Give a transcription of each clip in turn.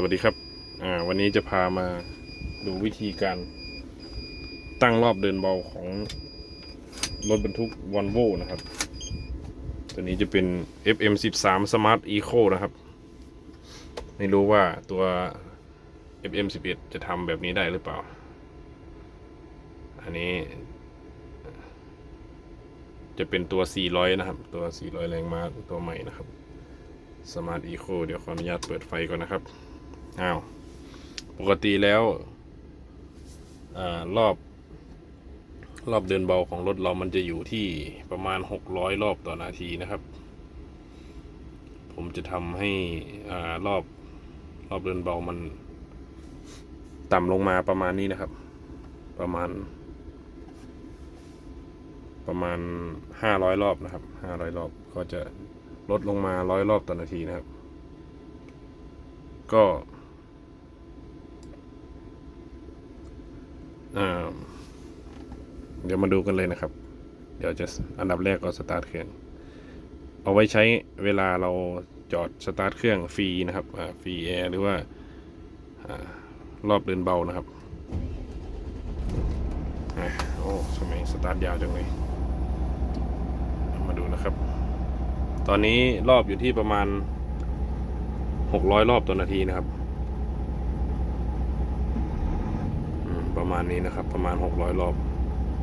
สวัสดีครับ อ่า วันนี้จะพามาดูวิธีการตั้งรอบเดินเบาของรถบรรทุกวอลโวนะครับ ตัวนี้จะเป็น FM13 Smart Eco นะครับ ไม่รู้ว่าตัว FM11 จะทำแบบนี้ได้หรือเปล่า อันนี้ จะเป็นตัว 400 นะครับ ตัว 400 แรงม้าตัวใหม่นะครับ Smart Eco เดี๋ยวขออนุญาตเปิดไฟก่อนนะครับ อ้าวปกติแล้วอรอบ รอบเดินเบาของรถเรามันจะอยู่ที่ประมาณ 600 รอบต่อนาทีนะครับ ผมจะทำให้อรอบรอบเดินเบามันต่ำลงมาประมาณนี้นะครับ ประมาณ ประมาณ 500 รอบนะครับ 500 รอบก็จะลดลงมา 100 รอบต่อนาทีนะครับ ก็อ่า เดี๋ยวมาดูกันเลยนะครับ เดี๋ยวจะอันดับแรกก็สตาร์ทเครื่อง เอาไว้ใช้เวลาเราจอดสตาร์ทเครื่องฟรีนะครับฟรีแอร์หรือว่าอรอบเดินเบานะครับอโอ้ทำไมสตาร์ทยาวจังเลยมาดูนะครับ ตอนนี้รอบอยู่ที่ประมาณ 600 รอบต่อนาทีนะครับอืม ประมาณนี้นะครับ ประมาณ 600 รอบ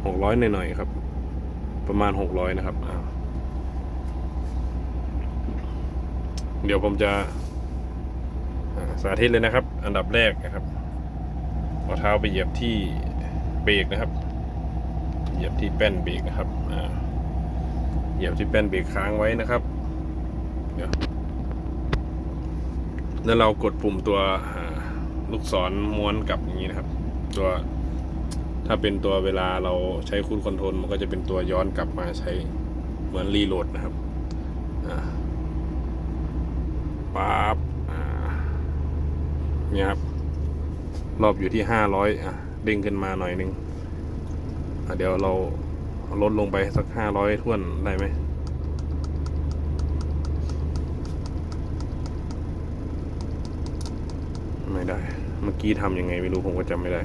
600 หน่อยๆครับ ประมาณ 600 นะครับเดี๋ยวผมจะสาธิตเลยนะครับ อันดับแรกนะครับเอาเท้าไปเหยียบที่เบรกนะครับ เหยียบที่แป้นเบรกนะครับเหยียบที่แป้นเบรกค้างไว้นะครับเดี๋ยวแล้วเรากดปุ่มตัวลูกศรม้วนกลับอย่างนี้นะครับ ตัวถ้าเป็นตัวเวลาเราใช้คูดคอนโทรลมันก็จะเป็นตัวย้อนกลับมาใช้เหมือนรีโหลดนะครับปั๊บเนี่ยครับ รอบอยู่ที่ห้าร้อยอะเด้งขึ้นมาหน่อยนึงเดี๋ยวเราลดลงไปสักห้าร้อยท่วนได้ไหมไม่ได้ เมื่อกี้ทำยังไงไม่รู้ผมก็จำไม่ได้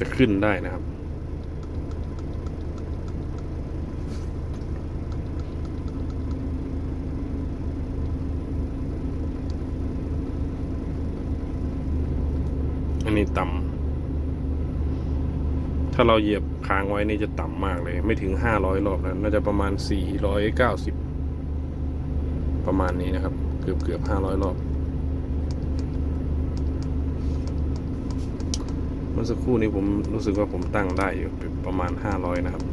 จะขึ้นได้นะครับ อันนี้ต่ำ ถ้าเราเหยียบค้างไว้นี่จะต่ำมากเลย ไม่ถึงห้าร้อยรอบนะน่าจะประมาณสี่ร้อยเก้าสิบประมาณนี้นะครับ เกือบเกือบห้าร้อยรอบ มื่อสักครู่นี้ผมรู้สึกว่าผมตั้งได้อยู่ประมาณห้าร้อยนะครับ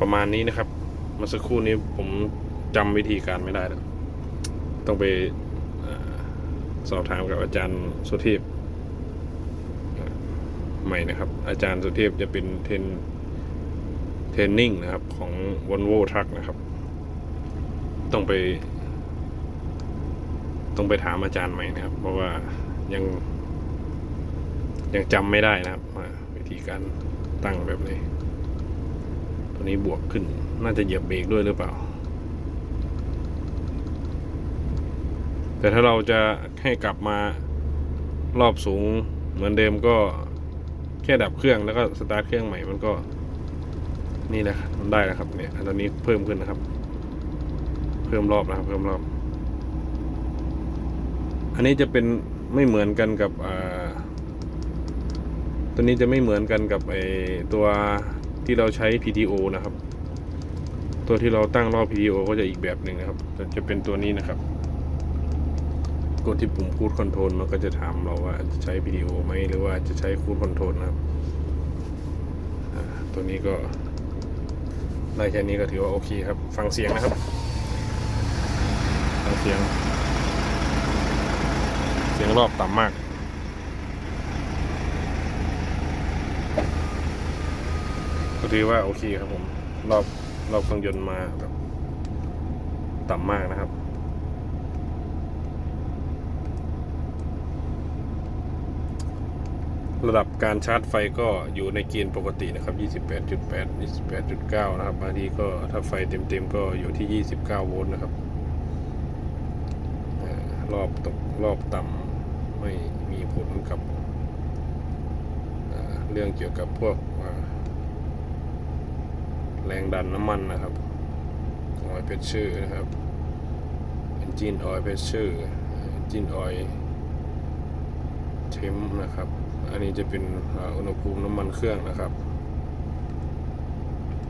ประมาณนี้นะครับเมื่อสักครู่นี้ผมจำวิธีการไม่ได้แล้วต้องไป สอบถามกับอาจารย์สุเทพใหม่นะครับ อาจารย์สุเทพจะเป็นเทนเทนนิ่งนะครับของ Volvo Truck นะครับ ต้องไป ต้องไปถามอาจารย์ใหม่นะครับ เพราะว่ายังยังจำไม่ได้นะครับวิธีการตั้งแบบไหนตัวนี้บวกขึ้น น่าจะเหยียบเบรกด้วยหรือเปล่า แต่ถ้าเราจะให้กลับมารอบสูงเหมือนเดิมก็แค่ดับเครื่องแล้วก็สตาร์ทเครื่องใหม่มันก็นี่แหละมันได้แล้วครับเนี่ยตอนนี้เพิ่มขึ้นนะครับ เพิ่มรอบนะครับ เพิ่มรอบ อันนี้จะเป็นไม่เหมือนกันกับอ่าตัวนี้จะไม่เหมือนกันกับไอตัวที่เราใช้ PTO นะครับ ตัวที่เราตั้งรอบ PTO ก็จะอีกแบบหนึ่งนะครับ จะเป็นตัวนี้นะครับ กดที่ปุ่มคูดคอนโทรลมันก็จะถามเราว่าจะใช้วิดีโอไหมหรือว่าจะใช้คูดคอนโทรลนะครับตัวนี้ก็ได้แค่นี้ก็ถือว่าโอเคครับ ฟังเสียงนะครับ ฟังเสียง เสียงรอบต่ำมากก็ถือว่าโอเคครับผม รอบรอบเครื่องยนต์มาแบบต่ำมากนะครับ ระดับการชาร์จไฟก็อยู่ในเกณฑ์ปกตินะครับ 28.8 28.9 นะครับ บางทีก็ถ้าไฟเต็มๆก็อยู่ที่ 29 โวลต์นะครับ รอบตกรอบต่ำไม่มีผลกับเรื่องเกี่ยวกับพวกแรงดันน้ำมันนะครับออยเพชเชอร์นะครับ engine oil pressure engine oil เทมนะครับ อันนี้จะเป็นอุณหภูมิน้ำมันเครื่องนะครับ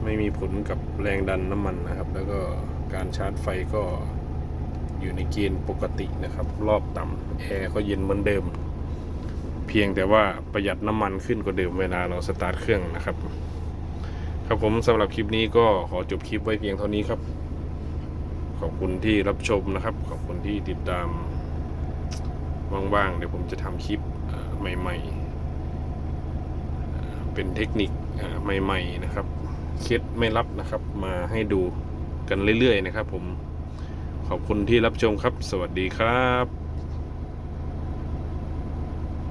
ไม่มีผลกับแรงดันน้ำมันนะครับ แล้วก็การชาร์จไฟก็อยู่ในเกณฑ์ปกตินะครับ รอบต่ำแอร์ก็เย็นเหมือนเดิม เพียงแต่ว่าประหยัดน้ำมันขึ้นกว่าเดิมเวลาเราสตาร์ทเครื่องนะครับ ครับผมสำหรับคลิปนี้ก็ขอจบคลิปไว้เพียงเท่านี้ครับ ขอบคุณที่รับชมนะครับ ขอบคุณที่ติดตาม ว่างๆ เดี๋ยวผมจะทำคลิปใหม่ๆ เป็นเทคนิคใหม่ๆนะครับ เคล็ดไม่ลับนะครับ มาให้ดูกันเรื่อยๆนะครับผม ขอบคุณที่รับชมครับ สวัสดีครับ